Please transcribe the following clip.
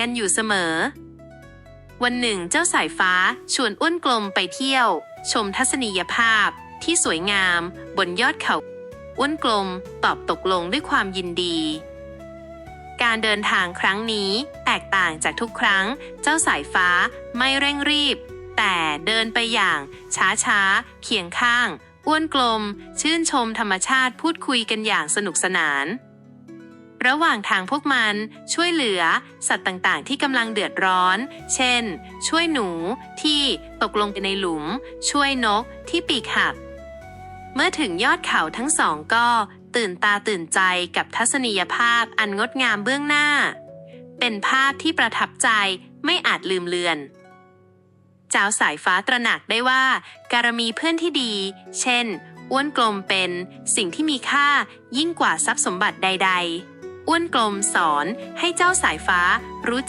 กันอยู่เสมอ วันหนึ่งเจ้าสายฟ้าชวนอ้วนกลมไปเที่ยว ชมทัศนียภาพที่สวยงามบนยอดเขาอ้วนกลมตอบตกลงด้วยความยินดี การเดินทางครั้งนี้แตกต่างจากทุกครั้ง เจ้าสายฟ้าไม่เร่งรีบ แต่เดินไปอย่างช้าๆเคียงข้าง อ้วนกลม ชื่นชมธรรมชาติพูดคุยกันอย่างสนุกสนาน ระหว่างทางพวกมันช่วยเหลือ สัตว์ต่างๆ ที่กำลังเดือดร้อน เช่น ช่วยหนูที่ตกลงไปในหลุม ช่วยนกที่ปีกหัก เมื่อถึงยอดเขาทั้งสองก็ตื่นตาตื่นใจกับทัศนียภาพอันงดงามเบื้องหน้า เป็นภาพที่ประทับใจไม่อาจลืมเลือน เจ้าสายฟ้าตระหนักได้ว่า การมีเพื่อนที่ดี เช่น อ้วนกลมเป็นสิ่งที่มีค่ายิ่งกว่าทรัพย์สมบัติใด ๆ อ้วนกลมสอนให้เจ้าสายฟ้ารู้จัก